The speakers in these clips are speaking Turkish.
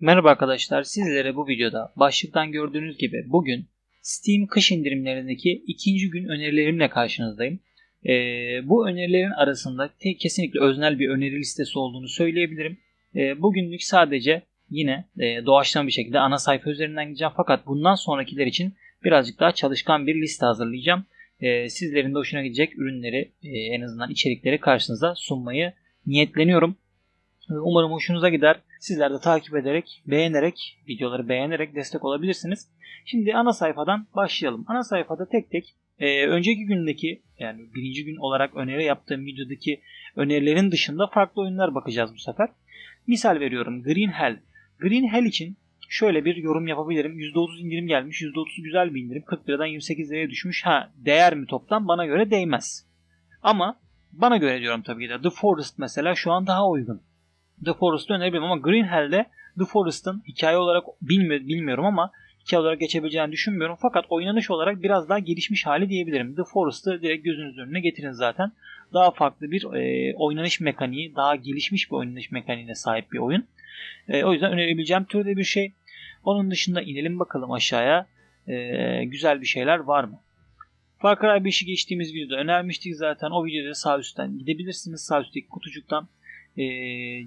Merhaba arkadaşlar, sizlere bu videoda başlıktan gördüğünüz gibi bugün Steam kış indirimlerindeki ikinci gün önerilerimle karşınızdayım. Ee, bu önerilerin arasında kesinlikle öznel bir öneri listesi olduğunu söyleyebilirim. Ee, bugünlük sadece yine e, doğaçlama bir şekilde ana sayfa üzerinden gideceğim fakat bundan sonrakiler için birazcık daha çalışkan bir liste hazırlayacağım. Ee, sizlerin de hoşuna gidecek ürünleri e, en azından içerikleri karşınıza sunmayı niyetleniyorum. Umarım hoşunuza gider. Sizler de takip ederek, beğenerek, videoları beğenerek destek olabilirsiniz. Şimdi ana sayfadan başlayalım. Ana sayfada tek tek e, önceki gündeki yani birinci gün olarak öneri yaptığım videodaki önerilerin dışında farklı oyunlar bakacağız bu sefer. Misal veriyorum Green Hell. Green Hell için şöyle bir yorum yapabilirim. %30 indirim gelmiş. %30 güzel bir indirim. 40 liradan 28 liraya düşmüş. Ha değer mi toplam? Bana göre değmez. Ama bana göre diyorum tabii ki de. The Forest mesela şu an daha uygun. The Forest'ı önerebilirim ama Green Hell'de The Forest'ın hikaye olarak bilmi bilmiyorum ama hikaye olarak geçebileceğini düşünmüyorum. Fakat oynanış olarak biraz daha gelişmiş hali diyebilirim. The Forest'ı direkt gözünüzün önüne getirin zaten. Daha farklı bir e, oynanış mekaniği, daha gelişmiş bir oynanış mekaniğine sahip bir oyun. E, o yüzden önerebileceğim türde bir şey. Onun dışında inelim bakalım aşağıya. E, güzel bir şeyler var mı? Far Cry 5'i geçtiğimiz videoda önermiştik zaten. O videoda sağ üstten gidebilirsiniz. Sağ üstteki kutucuktan e,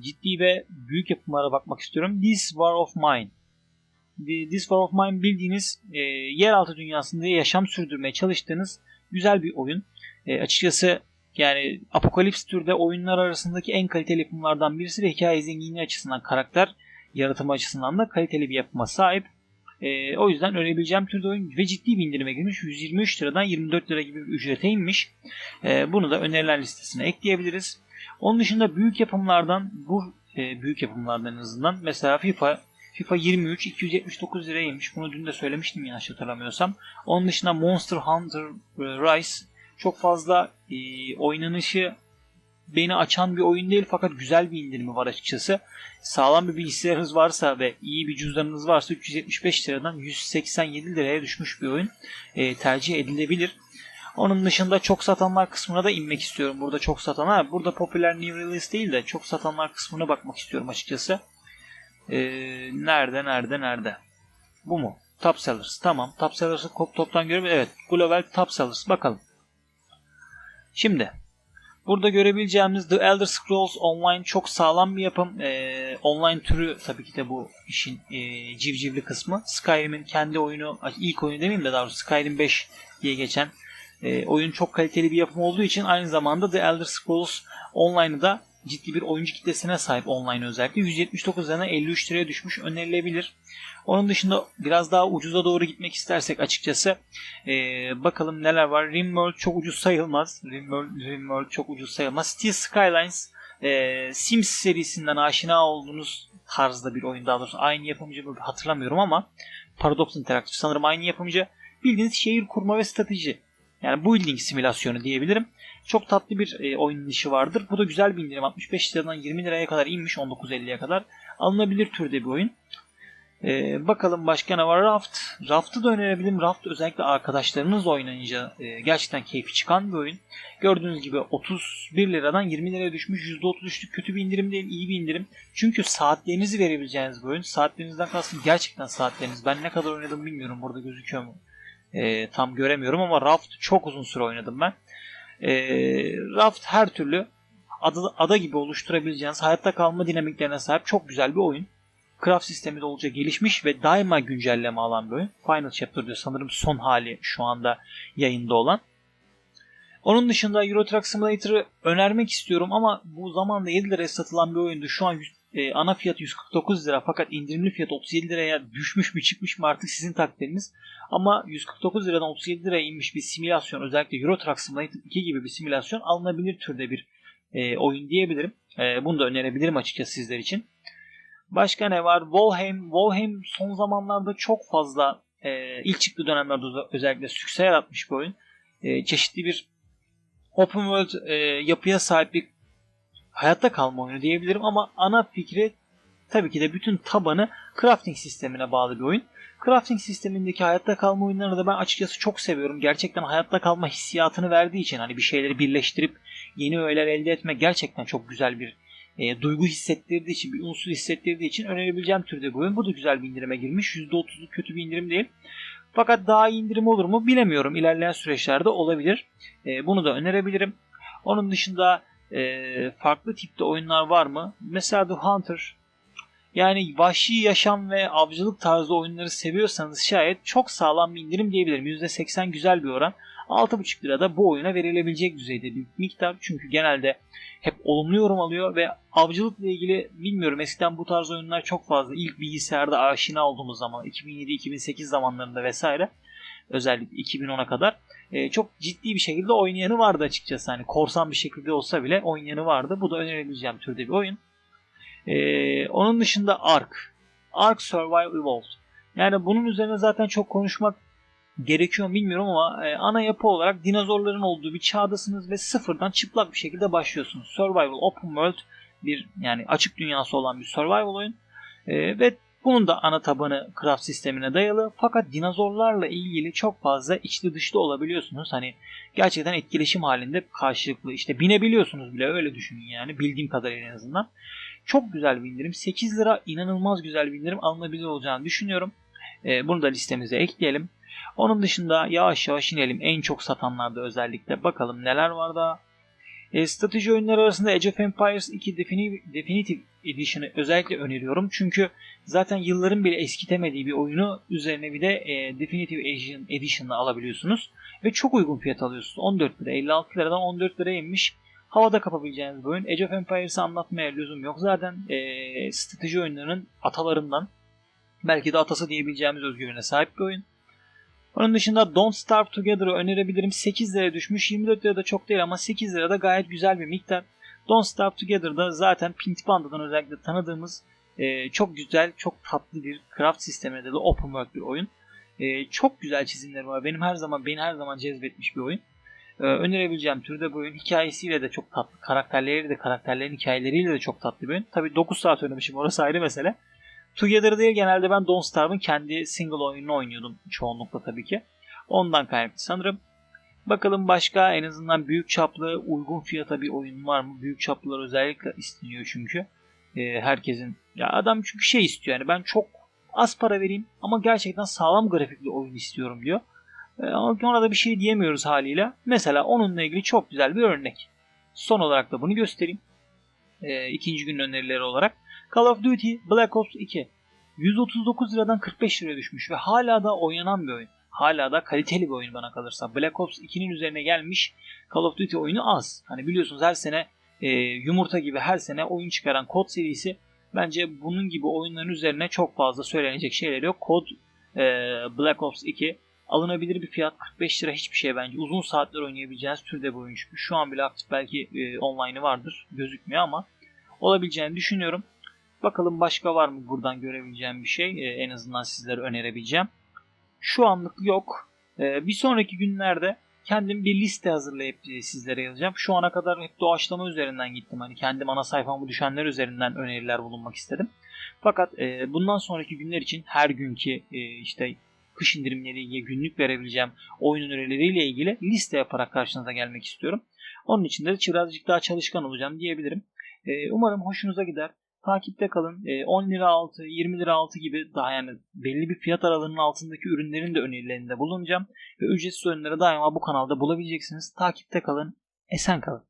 ciddi ve büyük yapımlara bakmak istiyorum. This War of Mine. This War of Mine bildiğiniz e, yeraltı dünyasında yaşam sürdürmeye çalıştığınız güzel bir oyun. E, açıkçası yani Apokalips türde oyunlar arasındaki en kaliteli yapımlardan birisi ve hikaye zenginliği açısından, karakter yaratımı açısından da kaliteli bir yapıma sahip. E, o yüzden önerebileceğim türde oyun ve ciddi bir indirime girmiş. 123 liradan 24 lira gibi bir ücrete inmiş. E, bunu da öneriler listesine ekleyebiliriz. Onun dışında büyük yapımlardan bu e, büyük yapımlardan en azından mesela FIFA FIFA 23 279 liraymış. Bunu dün de söylemiştim yanlış hatırlamıyorsam. Onun dışında Monster Hunter Rise çok fazla e, oynanışı beni açan bir oyun değil fakat güzel bir indirimi var açıkçası. Sağlam bir bilgisayarınız varsa ve iyi bir cüzdanınız varsa 375 liradan 187 liraya düşmüş bir oyun. E, tercih edilebilir. Onun dışında çok satanlar kısmına da inmek istiyorum. Burada çok satanlar. Burada popüler new release değil de çok satanlar kısmına bakmak istiyorum açıkçası. Ee, nerede nerede nerede? Bu mu? Top Sellers. Tamam. Top Sellers'ı toptan görebilir. Evet. Global Top Sellers. Bakalım. Şimdi Burada görebileceğimiz The Elder Scrolls Online çok sağlam bir yapım. Ee, online türü tabii ki de bu işin e, civcivli kısmı. Skyrim'in kendi oyunu, ilk oyunu demeyeyim de daha doğrusu Skyrim 5 diye geçen e, oyun çok kaliteli bir yapım olduğu için aynı zamanda The Elder Scrolls Online'ı da ciddi bir oyuncu kitlesine sahip online özellikle. 179 lirana 53 liraya düşmüş önerilebilir. Onun dışında biraz daha ucuza doğru gitmek istersek açıkçası e, bakalım neler var. Rimworld çok ucuz sayılmaz. Rimworld, Rimworld çok ucuz sayılmaz. Steel Skylines e, Sims serisinden aşina olduğunuz tarzda bir oyun daha doğrusu. Aynı yapımcı hatırlamıyorum ama Paradox Interactive sanırım aynı yapımcı. Bildiğiniz şehir kurma ve strateji yani building simülasyonu diyebilirim. Çok tatlı bir e, oyun işi vardır. Bu da güzel bir indirim. 65 liradan 20 liraya kadar inmiş 19.50'ye kadar. Alınabilir türde bir oyun. E, bakalım başka ne var? Raft. Raft'ı da önerebilirim. Raft özellikle arkadaşlarınızla oynayınca e, gerçekten keyfi çıkan bir oyun. Gördüğünüz gibi 31 liradan 20 liraya düşmüş. %33'lük kötü bir indirim değil, iyi bir indirim. Çünkü saatlerinizi verebileceğiniz bir oyun. Saatlerinizden kastım gerçekten saatleriniz. Ben ne kadar oynadım bilmiyorum. Burada gözüküyor mu? E, tam göremiyorum ama Raft çok uzun süre oynadım ben. E, Raft her türlü ada, ada gibi oluşturabileceğiniz hayatta kalma dinamiklerine sahip çok güzel bir oyun. Craft sistemi de oldukça gelişmiş ve daima güncelleme alan bir oyun. Final Chapter diyor sanırım son hali şu anda yayında olan. Onun dışında Euro Truck Simulator'ı önermek istiyorum ama bu zamanda 7 liraya satılan bir oyundu. Şu an e, ana fiyat 149 lira fakat indirimli fiyat 37 liraya düşmüş mü çıkmış mı artık sizin takdiriniz. Ama 149 liradan 37 liraya inmiş bir simülasyon özellikle Euro Truck Simulator 2 gibi bir simülasyon alınabilir türde bir e, oyun diyebilirim. E, bunu da önerebilirim açıkçası sizler için. Başka ne var? Valheim. Valheim son zamanlarda çok fazla e, ilk çıktığı dönemlerde özellikle sükse yaratmış bir oyun. E, çeşitli bir open world e, yapıya sahip bir hayatta kalma oyunu diyebilirim ama ana fikri tabii ki de bütün tabanı crafting sistemine bağlı bir oyun. Crafting sistemindeki hayatta kalma oyunlarını da ben açıkçası çok seviyorum. Gerçekten hayatta kalma hissiyatını verdiği için hani bir şeyleri birleştirip yeni öğeler elde etme gerçekten çok güzel bir e, duygu hissettirdiği için, bir unsur hissettirdiği için önerebileceğim türde bir oyun. Bu da güzel bir indirime girmiş. %30'luk kötü bir indirim değil. Fakat daha iyi indirim olur mu bilemiyorum. İlerleyen süreçlerde olabilir. E, bunu da önerebilirim. Onun dışında e, farklı tipte oyunlar var mı? Mesela The Hunter. Yani vahşi yaşam ve avcılık tarzı oyunları seviyorsanız şayet çok sağlam bir indirim diyebilirim. %80 güzel bir oran. 6,5 lirada bu oyuna verilebilecek düzeyde bir miktar. Çünkü genelde hep olumlu yorum alıyor ve avcılıkla ilgili bilmiyorum eskiden bu tarz oyunlar çok fazla ilk bilgisayarda aşina olduğumuz zaman 2007-2008 zamanlarında vesaire özellikle 2010'a kadar e, çok ciddi bir şekilde oynayanı vardı açıkçası. Hani korsan bir şekilde olsa bile oynayanı vardı. Bu da önerebileceğim türde bir oyun. E, onun dışında Ark. Ark Survival Evolved. Yani bunun üzerine zaten çok konuşmak gerekiyor bilmiyorum ama e, ana yapı olarak dinozorların olduğu bir çağdasınız ve sıfırdan çıplak bir şekilde başlıyorsunuz. Survival Open World bir yani açık dünyası olan bir survival oyun. E, ve bunun da ana tabanı craft sistemine dayalı. Fakat dinozorlarla ilgili çok fazla içli dışlı olabiliyorsunuz. Hani gerçekten etkileşim halinde karşılıklı işte binebiliyorsunuz bile öyle düşünün yani bildiğim kadarıyla en azından. Çok güzel bir indirim. 8 lira inanılmaz güzel bir indirim alınabilir olacağını düşünüyorum. E, bunu da listemize ekleyelim. Onun dışında yavaş yavaş inelim. En çok satanlarda özellikle. Bakalım neler var daha. E, strateji oyunları arasında Age of Empires 2 Definitive Edition'ı özellikle öneriyorum. Çünkü zaten yılların bile eskitemediği bir oyunu üzerine bir de e, Definitive Edition, Edition'ı alabiliyorsunuz. Ve çok uygun fiyat alıyorsunuz. 14 lira. 56 liradan 14 liraya inmiş. Havada kapabileceğiniz bir oyun. Age of Empires'ı anlatmaya lüzum yok. Zaten e, strateji oyunlarının atalarından belki de atası diyebileceğimiz özgürlüğüne sahip bir oyun. Onun dışında Don't Starve Together'ı önerebilirim. 8 liraya düşmüş. 24 lirada çok değil ama 8 lirada gayet güzel bir miktar. Don't Starve Together'da zaten Pint Panda'dan özellikle tanıdığımız e, çok güzel, çok tatlı bir craft sistemine de open world bir oyun. E, çok güzel çizimleri var. Benim her zaman beni her zaman cezbetmiş bir oyun. E, önerebileceğim türde bu oyun. Hikayesiyle de çok tatlı. Karakterleri de karakterlerin hikayeleriyle de çok tatlı bir oyun. Tabii 9 saat oynamışım orası ayrı mesele. Together değil genelde ben Don't Starve'ın kendi single oyununu oynuyordum çoğunlukla tabii ki. Ondan kaynaklı sanırım. Bakalım başka en azından büyük çaplı uygun fiyata bir oyun var mı? Büyük çaplılar özellikle isteniyor çünkü. Ee, herkesin ya adam çünkü şey istiyor yani ben çok az para vereyim ama gerçekten sağlam grafikli oyun istiyorum diyor. Ee, ama ona da bir şey diyemiyoruz haliyle. Mesela onunla ilgili çok güzel bir örnek. Son olarak da bunu göstereyim. Ee, ikinci gün önerileri olarak. Call of Duty Black Ops 2 139 liradan 45 liraya düşmüş ve hala da oynanan bir oyun. Hala da kaliteli bir oyun bana kalırsa. Black Ops 2'nin üzerine gelmiş Call of Duty oyunu az. Hani biliyorsunuz her sene e, yumurta gibi her sene oyun çıkaran kod serisi bence bunun gibi oyunların üzerine çok fazla söylenecek şeyler yok. Kod e, Black Ops 2 alınabilir bir fiyat 45 lira hiçbir şey bence. Uzun saatler oynayabileceğiniz türde bir oyun çünkü şu an bile aktif belki e, online'ı vardır gözükmüyor ama olabileceğini düşünüyorum. Bakalım başka var mı buradan görebileceğim bir şey e, en azından sizlere önerebileceğim. Şu anlık yok. E, bir sonraki günlerde kendim bir liste hazırlayıp e, sizlere yazacağım. Şu ana kadar hep doğaçlama üzerinden gittim. Hani kendim ana sayfamı düşenler üzerinden öneriler bulunmak istedim. Fakat e, bundan sonraki günler için her günkü e, işte kış indirimleriyle günlük verebileceğim oyun önerileriyle ilgili liste yaparak karşınıza gelmek istiyorum. Onun için de birazcık daha çalışkan olacağım diyebilirim. Umarım hoşunuza gider. Takipte kalın. 10 lira altı, 20 lira altı gibi daha yani belli bir fiyat aralığının altındaki ürünlerin de önerilerinde bulunacağım. Ve ücretsiz ürünleri daima bu kanalda bulabileceksiniz. Takipte kalın. Esen kalın.